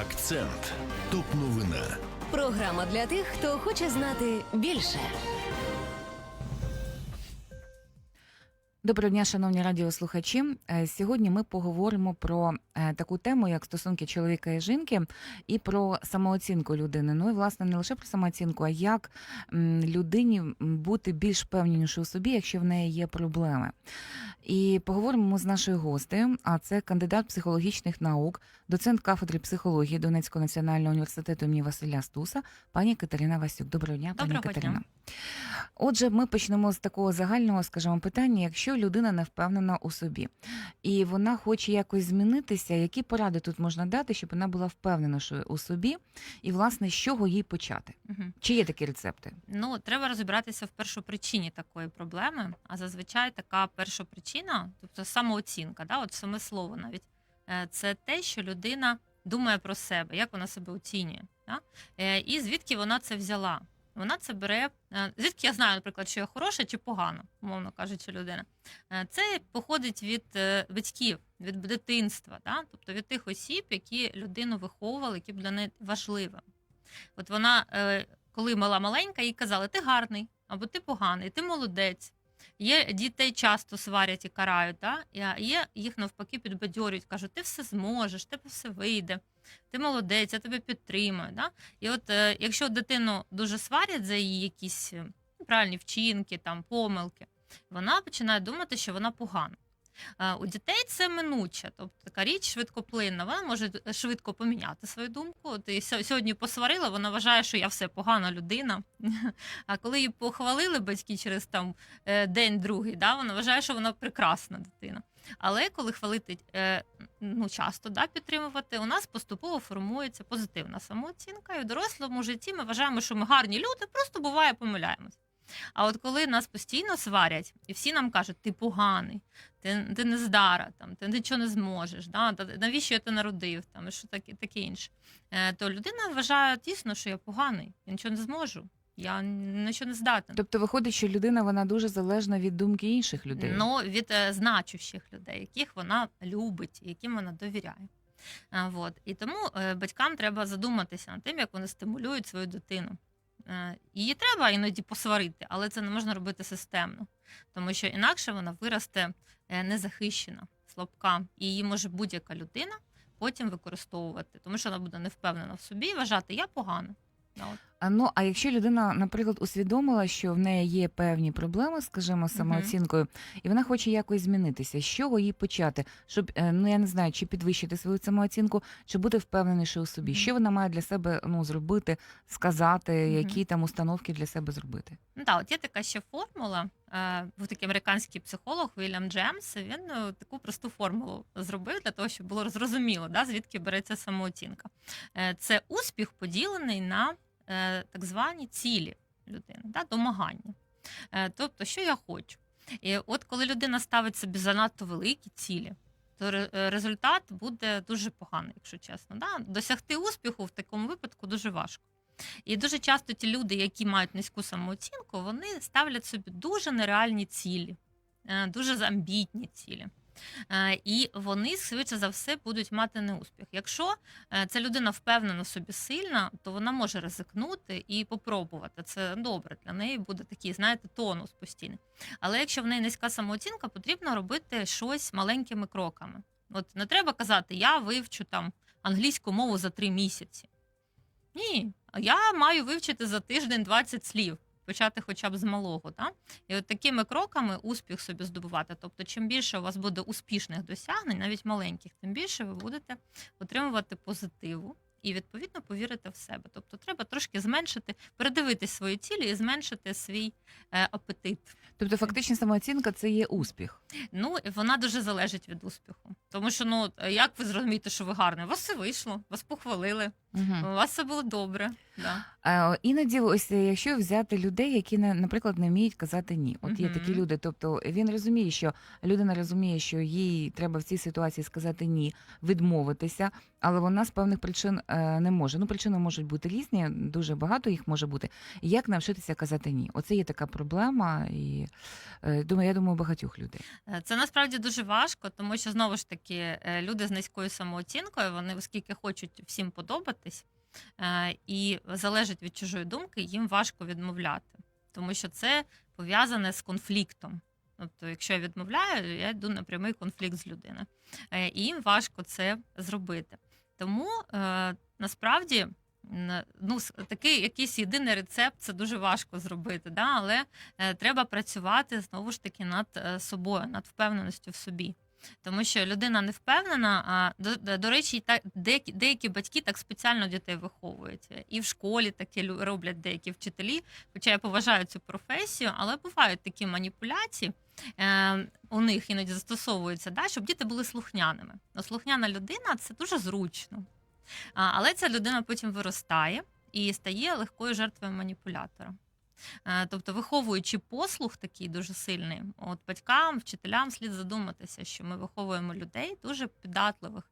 Акцент. Топ новина. Програма для тих, хто хоче знати більше. Доброго дня, шановні радіослухачі. Е, Сьогодні ми поговоримо про е, таку тему, як стосунки чоловіка і жінки, і про самооцінку людини. Ну і власне не лише про самооцінку, а як людині бути більш впевненішою у собі, якщо в неї є проблеми. І поговоримо ми з нашою гостею, а це кандидат психологічних наук, доцент кафедри психології Донецького національного університету імені Василя Стуса, пані Катерина Васюк. Доброго дня, пані Доброго дня. Катерина. Отже, ми почнемо з такого загального, скажімо, питання: якщо людина не впевнена у собі, і вона хоче якось змінитися, які поради тут можна дати, щоб вона була впевненішою у собі, і власне з чого їй почати? Мгм. Чи є такі рецепти? Ну, треба розібратися в першопричині такої проблеми. А зазвичай така першопричина, тобто самооцінка, да, от саме слово навіть, це те, що людина думає про себе, як вона себе оцінює. Да? Е, І звідки вона це взяла? Вона це бере. е, Звідки я знаю, наприклад, що я хороша чи погано, умовно кажучи, людина. Е, Це походить від е, батьків, від дитинства, да? тобто від тих осіб, які людину виховували, які б для неї важливі. От вона, е, коли мала маленька, їй казали, ти гарний, або ти поганий, ти молодець. Є дітей часто сварять і карають, да? є їх навпаки підбадьорюють, кажуть, ти все зможеш, тебе все вийде, ти молодець, я тебе підтримую. Да? І от е, якщо дитину дуже сварять за її якісь е, неправильні вчинки, там, помилки, вона починає думати, що вона погана. Е, У дітей це минуче, тобто така річ швидкоплинна. Вона може швидко поміняти свою думку. От сьогодні посварила, вона вважає, що я все погана людина. А коли її похвалили батьки через там е, день другий, да, вона вважає, що вона прекрасна дитина. Але коли хвалити е, ну, часто да, підтримувати, у нас поступово формується позитивна самооцінка. І в дорослому житті ми вважаємо, що ми гарні люди, просто буває помиляємось. А от коли нас постійно сварять, і всі нам кажуть, ти поганий, ти, ти не здара, там, ти нічого не зможеш, да? навіщо я ти народив, там, і що таке, таке інше. Е, то людина вважає дійсно, що я поганий, я нічого не зможу, я нічого не здатен. Тобто виходить, що людина вона дуже залежна від думки інших людей. Ну, від е, значущих людей, яких вона любить, яким вона довіряє. А, вот. І тому е, батькам треба задуматися над тим, як вони стимулюють свою дитину. Е, Її треба іноді посварити, але це не можна робити системно, тому що інакше вона виросте е, незахищена, слабка, і її може будь-яка людина потім використовувати, тому що вона буде не впевнена в собі і вважати, я погана. А ну а якщо людина, наприклад, усвідомила, що в неї є певні проблеми, скажімо, з самооцінкою, і вона хоче якось змінитися, з чого їй почати, щоб е, ну я не знаю, чи підвищити свою самооцінку, чи бути впевненіше у собі, що вона має для себе ну зробити, сказати, які там установки для себе зробити. Ну так, от є така ще формула. е, Був такий американський психолог Вільям Джемс. Він е, таку просту формулу зробив для того, щоб було зрозуміло, да, звідки береться самооцінка. Е, Це успіх поділений на так звані цілі людини, да, домагання. Е, Тобто, що я хочу. І от коли людина ставить собі занадто великі цілі, то е, результат буде дуже поганий, якщо чесно. Да? Досягти успіху в такому випадку дуже важко. І дуже часто ті люди, які мають низьку самооцінку, вони ставлять собі дуже нереальні цілі, е, дуже амбітні цілі. Е, І вони швидше за все будуть мати неуспіх. Якщо е, ця людина впевнена собі сильна, то вона може ризикнути і попробувати. Це добре для неї буде такий, знаєте, тонус постійний. Але якщо в неї низька самооцінка, потрібно робити щось маленькими кроками. От не треба казати, я вивчу там англійську мову за три місяці. Ні, я маю вивчити за тиждень 20 слів, почати хоча б з малого. Да? І от такими кроками успіх собі здобувати. Тобто, чим більше у вас буде успішних досягнень, навіть маленьких, тим більше ви будете отримувати позитиву і відповідно повірити в себе. Тобто, треба трошки зменшити, передивитись свої цілі і зменшити свій е, апетит. Тобто, фактично, самооцінка це є успіх. Ну, вона дуже залежить від успіху. Тому що, ну, як ви зрозумієте, що ви гарний? У вас все вийшло, вас похвалили, Угу. у вас все було добре. Да. А, іноді, ось е, якщо взяти людей, які не, наприклад, не вміють казати ні. От є такі люди. Тобто він розуміє, що людина розуміє, що їй треба в цій ситуації сказати ні, відмовитися, але вона з певних причин е, не може. Ну, причини можуть бути різні, дуже багато їх може бути. Як навчитися казати ні? Оце є така проблема, і е, думаю, я думаю, багатьох людей. Е, Це насправді дуже важко, тому що знову ж таки таки е, люди з низькою самооцінкою, вони, оскільки хочуть всім подобатись е, і залежать від чужої думки, їм важко відмовляти, тому що це пов'язане з конфліктом. Тобто, якщо я відмовляю, я йду на прямий конфлікт з людиною. Е, І їм важко це зробити. Тому насправді ну, такий якийсь єдиний рецепт це дуже важко зробити, да? але треба працювати знову ж таки над собою, над впевненістю в собі. Тому що людина не впевнена, а до, до- речі, так деякі, деякі батьки так спеціально дітей виховують. І в школі таке роблять деякі вчителі. Хоча я поважаю цю професію, але бувають такі маніпуляції. Е, у них іноді застосовуються, да, щоб діти були слухняними. Ну, слухняна людина це дуже зручно. Але ця людина потім виростає і стає легкою жертвою маніпулятора. Е, Тобто, виховуючи послух такий дуже сильний, от батькам, вчителям слід задуматися, що ми виховуємо людей дуже піддатливих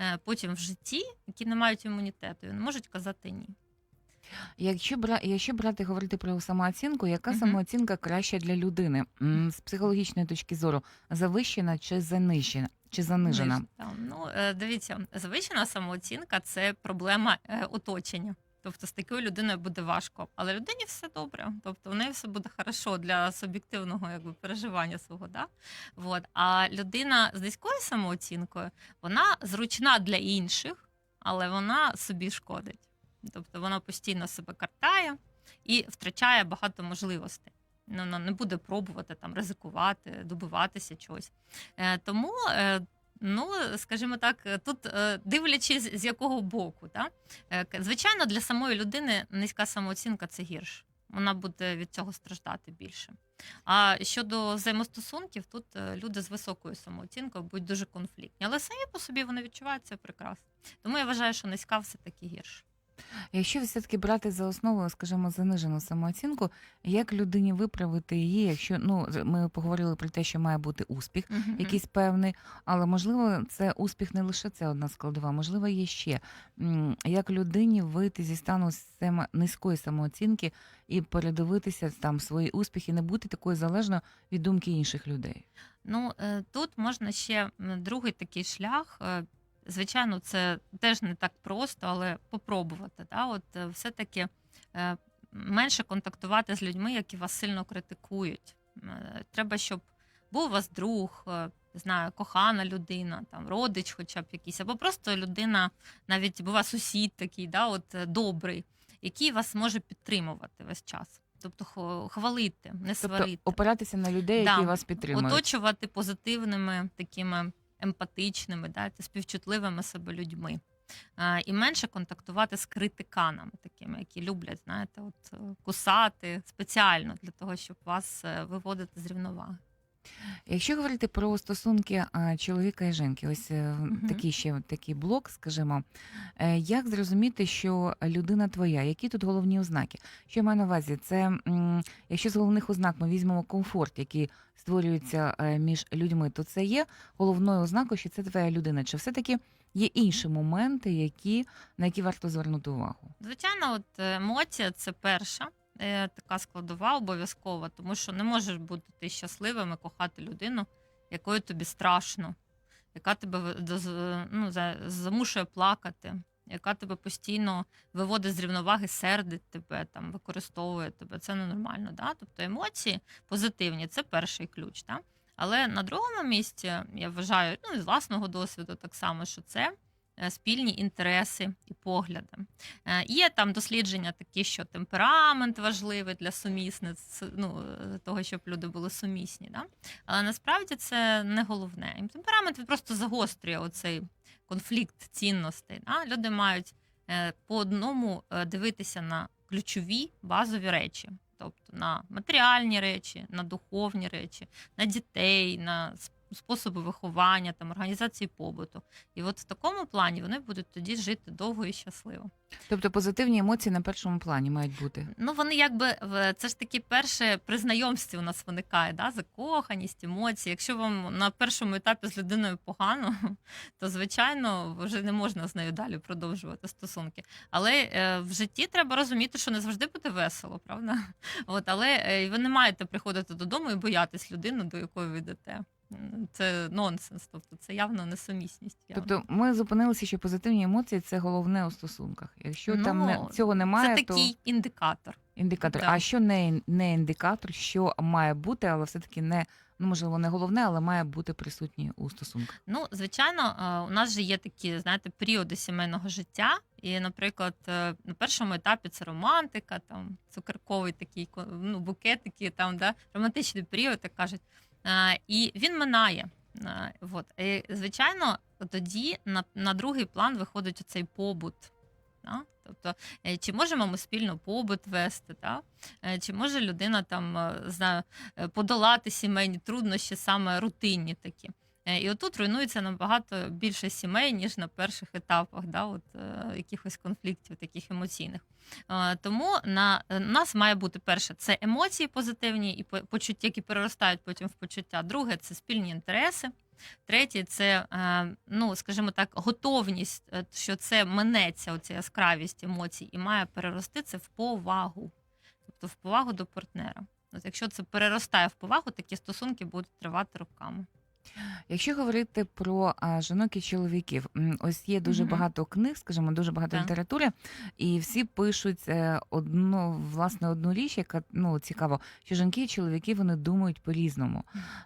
е, потім в житті, які не мають імунітету, і не можуть казати ні. Якщо бра... якщо брати говорити про самооцінку, яка Мгм. самооцінка краща для людини з психологічної точки зору, завищена чи занижена? Чи занижена? Ну, е, дивіться, завищена самооцінка це проблема оточення. Тобто з такою людиною буде важко, але людині все добре. Тобто в неї все буде хорошо для суб'єктивного якби, переживання свого. Да? Вот. А людина з низькою самооцінкою, вона зручна для інших, але вона собі шкодить. Тобто вона постійно себе картає і втрачає багато можливостей. Ну, Вона не буде пробувати там ризикувати, добиватися чогось. Е, тому, е, ну скажімо так, е, тут е, дивлячись з якого боку, да? Е, звичайно, для самої людини низька самооцінка це гірше. Вона буде від цього страждати більше. А щодо взаємостосунків, тут люди з високою самооцінкою будуть дуже конфліктні, але самі по собі вони відчуваються прекрасно. Тому я вважаю, що низька все таки гірше. Якщо все-таки брати за основу, скажімо, занижену самооцінку, як людині виправити її, якщо ну ми поговорили про те, що має бути успіх, якийсь певний, але можливо, це успіх не лише це одна складова, можливо, є ще як людині вийти зі стану низької самооцінки і передивитися там свої успіхи, не бути такою залежною від думки інших людей. Ну е, тут можна ще другий такий шлях. Звичайно, це теж не так просто, але попробувати. Да? От е, все-таки е, менше контактувати з людьми, які вас сильно критикують. Е, Треба, щоб був у вас друг, знаю, кохана людина, там родич, хоча б якийсь, або просто людина, навіть бува сусід такий, да, от добрий, який вас може підтримувати весь час. Тобто хвалити, не Тобто сварити опиратися на людей, Да. які вас підтримують. оточувати позитивними, такими емпатичними, да, співчутливими себе людьми. І менше контактувати з критиканами, такими, які люблять, знаєте, от е, кусати спеціально для того, щоб вас е, виводити з рівноваги. Якщо говорити про стосунки а, чоловіка і жінки, ось Мгм. такий ще такий блок, скажімо, Е, як зрозуміти, що людина твоя? Які тут головні ознаки? Що я маю на увазі? Це м, якщо з головних ознак ми візьмемо комфорт, який створюється е, між людьми, то це є головною ознакою, що це твоя людина. Чи все-таки є інші моменти, які, на які варто звернути увагу? Звичайно, от емоція це перша така складова обов'язкова, тому що не можеш бути ти щасливим і кохати людину, якою тобі страшно, яка тебе ну, замушує плакати, яка тебе постійно виводить з рівноваги, сердить тебе, там, використовує тебе. Це ненормально. Да? Тобто емоції позитивні це перший ключ. Да? Але на другому місці я вважаю, ну з власного досвіду так само, що це е, спільні інтереси і погляди. Е, Є там дослідження такі, що темперамент важливий для сумісниць, ну, е, того, щоб люди були сумісні. Да? Але насправді це не головне. Темперамент просто загострює оцей конфлікт цінностей. Да? Люди мають е, по одному е, дивитися на ключові базові речі. Тобто на матеріальні речі, на духовні речі, на дітей, на способи виховання, там, організації побуту. І от в такому плані вони будуть тоді жити довго і щасливо. Тобто позитивні емоції на першому плані мають бути. Ну вони якби це ж таки перше при знайомстві у нас виникає, да? закоханість, емоції. Якщо вам на першому етапі з людиною погано, то звичайно вже не можна з нею далі продовжувати стосунки. Але е, в житті треба розуміти, що не завжди буде весело, правда? От, але е, ви не маєте приходити додому і боятись людину, до якої ви йдете. Це нонсенс, тобто це явно несумісність. явно. Тобто ми зупинилися, що позитивні емоції це головне у стосунках. Якщо там не, Ну, цього немає, це то такий індикатор. індикатор. да. А що не, не індикатор, що має бути, але все-таки не ну можливо не головне, але має бути присутній у стосунках. Ну, звичайно, е, у нас же є такі, знаєте, періоди сімейного життя. І, наприклад, е, на першому етапі це романтика, там цукерковий такий ну, букетики, там да, романтичний період, так кажуть. Е, І він минає. От. І, звичайно, тоді на, на другий план виходить оцей побут. Да? Тобто, е, чи можемо ми спільно побут вести, да? Е, чи може людина там е, знаю, е, подолати сімейні труднощі, саме рутинні такі. Е, І отут руйнується набагато більше сімей, ніж на перших етапах, да, от, е, якихось конфліктів таких емоційних. Е, Тому на е, нас має бути перше це емоції позитивні і почуття, які переростають потім в почуття. Друге це спільні інтереси. Третє це, е, ну скажімо так, готовність, що це минеться, оця яскравість емоцій, і має перерости це в повагу, тобто в повагу до партнера. От якщо це переростає в повагу, такі стосунки будуть тривати роками. Якщо говорити про а, жінок і чоловіків, ось є дуже Мгм. багато книг, скажімо, дуже багато Так. літератури, і всі пишуть е, одну власне одну річ, яка ну цікаво, що жінки і чоловіки вони думають по-різному.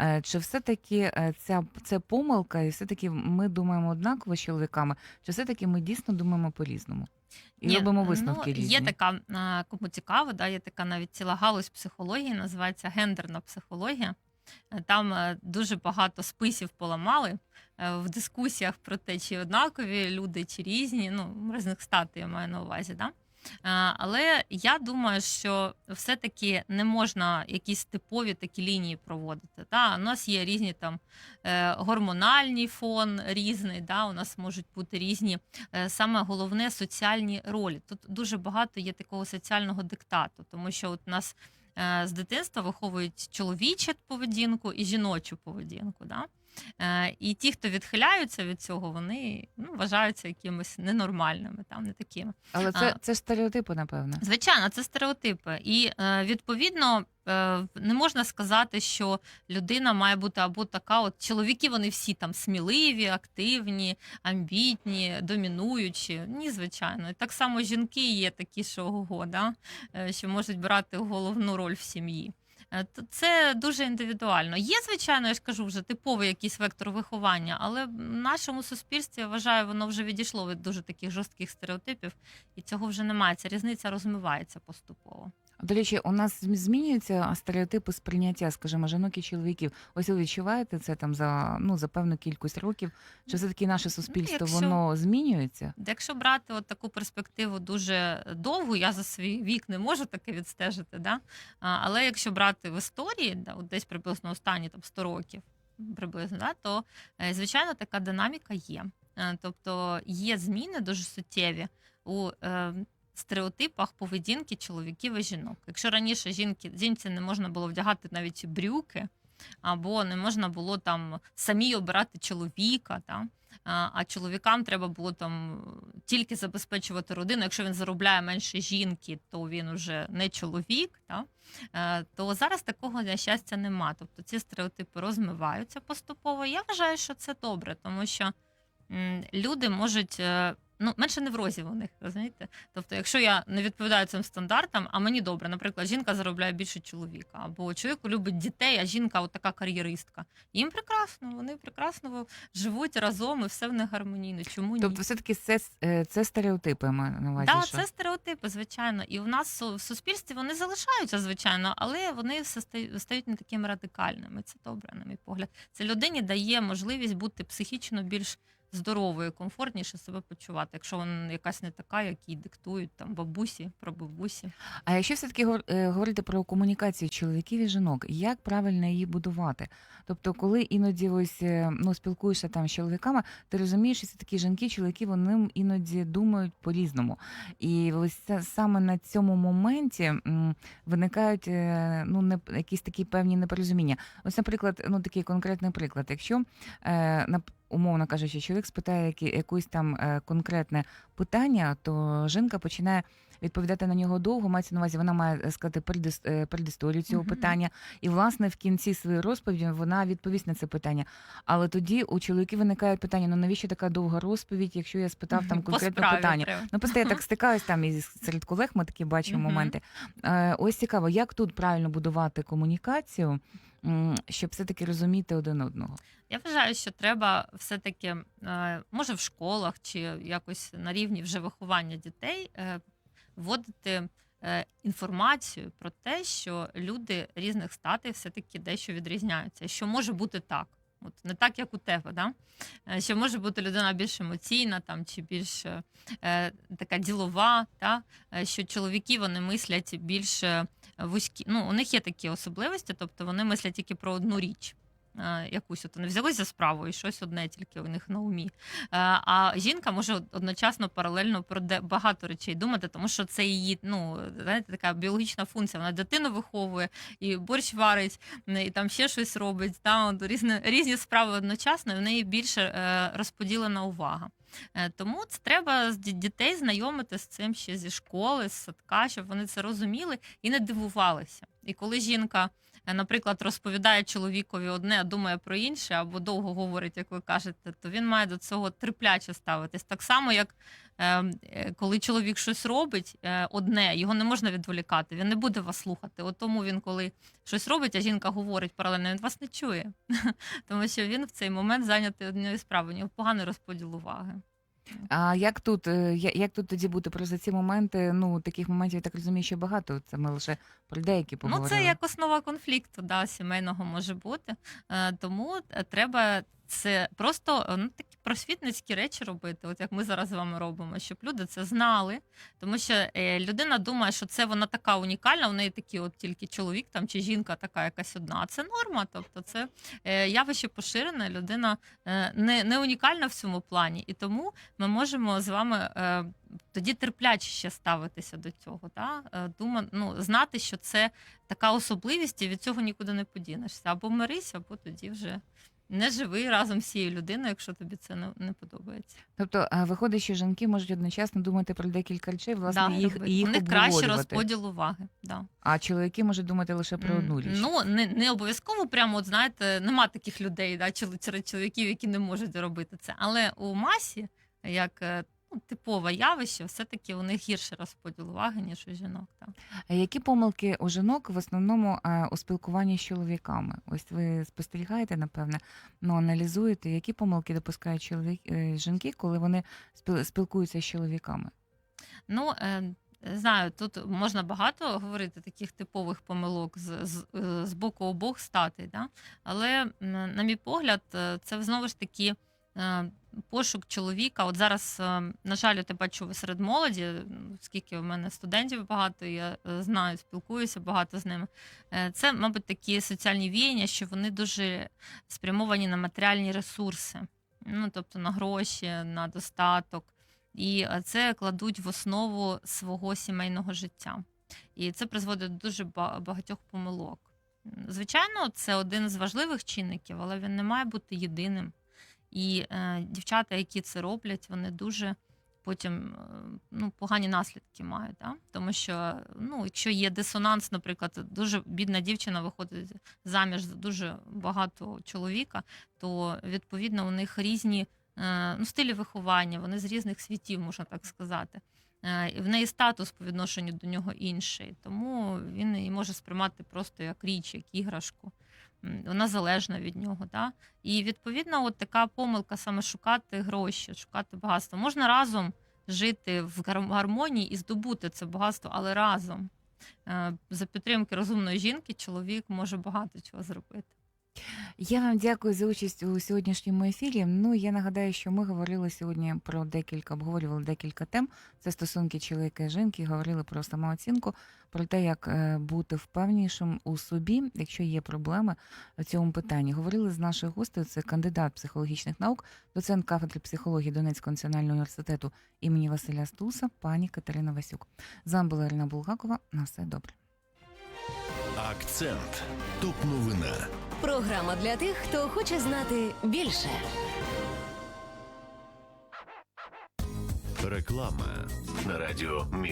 Е, Чи все-таки е, ця це помилка, і все-таки ми думаємо однаково з чоловіками, чи все-таки ми дійсно думаємо по-різному? І Ні, робимо висновки ну, різні. Є така, кому цікаво, да, є така навіть ціла галузь психології, називається гендерна психологія. Е, Там е, дуже багато списів поламали е, в дискусіях про те, чи однакові люди, чи різні, ну, різних статей я маю на увазі. Да? Але я думаю, що все-таки не можна якісь типові такі лінії проводити. Да? У нас є різні там гормональний фон різний, да? у нас можуть бути різні саме головне соціальні ролі. Тут дуже багато є такого соціального диктату, тому що от нас е, з дитинства виховують чоловічу поведінку і жіночу поведінку. Да? Е, І ті, хто відхиляються від цього, вони ну, вважаються якимось ненормальними, там не такими. Але це, це стереотипи, напевно. Звичайно, це стереотипи. І е, відповідно е, не можна сказати, що людина має бути або така. От чоловіки вони всі там сміливі, активні, амбітні, домінуючі. Ні, звичайно. І так само жінки є такі, що ого, да? що можуть брати головну роль в сім'ї. Е, Це дуже індивідуально. Є, звичайно, я ж кажу, вже типовий якийсь вектор виховання, але в нашому суспільстві я вважаю, воно вже відійшло від дуже таких жорстких стереотипів, і цього вже немає. Ця різниця розмивається поступово. До речі, у нас змінюються стереотипи сприйняття, скажімо, жінок і чоловіків. Ось ви відчуваєте це там за ну за певну кількість років. Чи все таки наше суспільство якщо- воно змінюється? Якщо брати от таку перспективу дуже довгу, я за свій вік не можу таке відстежити. Да? Але якщо брати в історії, да, от десь приблизно останні там 100 років, приблизно, да, то е, звичайно така динаміка є. Е, Тобто є зміни дуже суттєві у е, стереотипах поведінки чоловіків і жінок. Якщо раніше жінки жінці не можна було вдягати навіть брюки, або не можна було там самі обирати чоловіка, та, а чоловікам треба було там тільки забезпечувати родину. Якщо він заробляє менше жінки, то він уже не чоловік. Та? Е, То зараз такого на щастя нема. Тобто ці стереотипи розмиваються поступово. Я вважаю, що це добре, тому що люди можуть. Ну, менше неврозів у них, розумієте? Тобто, якщо я не відповідаю цим стандартам, а мені добре, наприклад, жінка заробляє більше чоловіка, або чоловік любить дітей, а жінка от така кар'єристка. Їм прекрасно, вони прекрасно живуть разом і все в них гармонійно. Чому ні? Тобто, все таки це е, це стереотипи на увазі. Так, що? це стереотипи, звичайно. І в нас в суспільстві вони залишаються, звичайно, але вони все стають не такими радикальними. Це добре, на мій погляд. Це людині дає можливість бути психічно більш здоровою, комфортніше себе почувати, якщо вона якась не така, як їй диктують там бабусі, прабабусі. А якщо все таки говорити про комунікацію чоловіків і жінок, як правильно її будувати? Тобто, коли іноді ось е, ну спілкуєшся там з чоловіками, ти розумієш, що таки жінки, чоловіки вони іноді думають по-різному. І ось саме на цьому моменті виникають е, ну не якісь такі певні непорозуміння. Ось, наприклад, ну такий конкретний приклад. Якщо е, нап- умовно кажучи, чоловік спитає які, якусь там е, конкретне питання, то жінка починає відповідати на нього довго. Мається на увазі, вона має е, сказати е, передісторію цього питання. І, власне, в кінці своєї розповіді вона відповість на це питання. Але тоді у чоловіків виникає питання: ну навіщо така довга розповідь, якщо я спитав там конкретне питання? треба. Ну, просто я так стикаюсь там і серед колег ми такі бачимо моменти. Ось цікаво, як тут правильно будувати комунікацію, щоб все-таки розуміти один одного. Я вважаю, що треба все-таки, е, може, в школах чи якось на рівні вже виховання дітей е, вводити е, інформацію про те, що люди різних статей все-таки дещо відрізняються, що може бути так. От не так, як у тебе, да? Е, що може бути людина більш емоційна там, чи більш е, е, така ділова, та? е, що чоловіки вони мислять більш вузькі. Ну, у них є такі особливості, тобто вони мислять тільки про одну річ. Е, Якусь от вони взялися за справу і щось одне тільки у них на умі. Е, А жінка може одночасно паралельно про багато речей думати, тому що це її ну знаєте, така біологічна функція. Вона дитину виховує і борщ варить, і там ще щось робить. Та от різні, різні справи одночасно, і в неї більше е, розподілена увага. Тому це треба дітей знайомити з цим ще зі школи, з садка, щоб вони це розуміли і не дивувалися. І коли жінка, наприклад, розповідає чоловікові одне, а думає про інше, або довго говорить, як ви кажете, то він має до цього терпляче ставитись. Так само, як е, е, коли чоловік щось робить е, одне, його не можна відволікати, він не буде вас слухати. От тому він, коли щось робить, а жінка говорить паралельно, він вас не чує, тому що він в цей момент зайнятий однією справою, у нього поганий розподіл уваги. А як тут, е, я- як тут тоді бути про ці моменти? Ну, таких моментів, я так розумію, що багато. Це ми лише про деякі поговорили. Ну, це як основа конфлікту да, сімейного може бути. Е, Тому е, треба це просто е, ну, такі просвітницькі речі робити, от як ми зараз з вами робимо, щоб люди це знали. Тому що е, людина думає, що це вона така унікальна, в неї такі, от тільки чоловік там чи жінка така якась одна. А це норма. Тобто це е, явище поширене, людина е, не, не унікальна в цьому плані. І тому ми можемо з вами. е, Тоді терпляче ще ставитися до цього, да? Е, дума, ну, знати, що це така особливість, і від цього нікуди не подінешся. Або мирись, або тоді вже не живи разом з цією людиною, якщо тобі це не, не подобається. Тобто, а, виходить, що жінки можуть одночасно думати про декілька речей, власне, Да, їх, робити. і їх У них краще обговорювати. розподіл уваги. Да. А чоловіки можуть думати лише про одну річ. Ну, не, не обов'язково, прямо, от, знаєте, нема таких людей, да, чол- серед чоловіків, які не можуть робити це. Але у масі, як е, ну, типове явище, все-таки у них гірший розподіл уваги, ніж у жінок. Так. А які помилки у жінок в основному е, у спілкуванні з чоловіками? Ось ви спостерігаєте, напевне, ну аналізуєте, які помилки допускають чоловік е, жінки, коли вони спіл- спілкуються з чоловіками? Ну, е, знаю, тут можна багато говорити таких типових помилок з, з, е, з боку обох статей, да? але, м, на мій погляд, е, це знову ж таки е, пошук чоловіка. От зараз, е, на жаль, я бачу серед молоді, м, скільки у мене студентів багато, я е, знаю, спілкуюся багато з ними. Е, Це, мабуть, такі соціальні віяння, що вони дуже спрямовані на матеріальні ресурси, ну, тобто на гроші, на достаток. І це кладуть в основу свого сімейного життя. І це призводить до дуже ба- багатьох помилок. Звичайно, це один з важливих чинників, але він не має бути єдиним. І е, дівчата, які це роблять, вони дуже потім е, ну, погані наслідки мають. Да? Тому що ну, якщо є дисонанс, наприклад, дуже бідна дівчина виходить заміж за дуже багато чоловіка, то відповідно у них різні е, ну, стилі виховання, вони з різних світів, можна так сказати. Е, І в неї статус по відношенню до нього інший, тому він її може сприймати просто як річ, як іграшку. Вона залежна від нього. Да? І відповідно, от така помилка саме шукати гроші, шукати багатство. Можна разом жити в гар- гармонії і здобути це багатство, але разом. Е, За підтримки розумної жінки чоловік може багато чого зробити. Я вам дякую за участь у сьогоднішньому ефірі. Ну я нагадаю, що ми говорили сьогодні про декілька, обговорювали декілька тем. Це стосунки чоловіка і жінки, говорили про самооцінку, про те, як е, бути впевнішим у собі, якщо є проблеми в цьому питанні. Говорили з нашою гостею, це кандидат психологічних наук, доцент кафедри психології Донецького національного університету імені Василя Стуса, пані Катерина Васюк. З вами була Ірина Булгакова. На все добре. Акцент. Топ новина. Програма для тих, хто хоче знати більше. Реклама на радіо місто.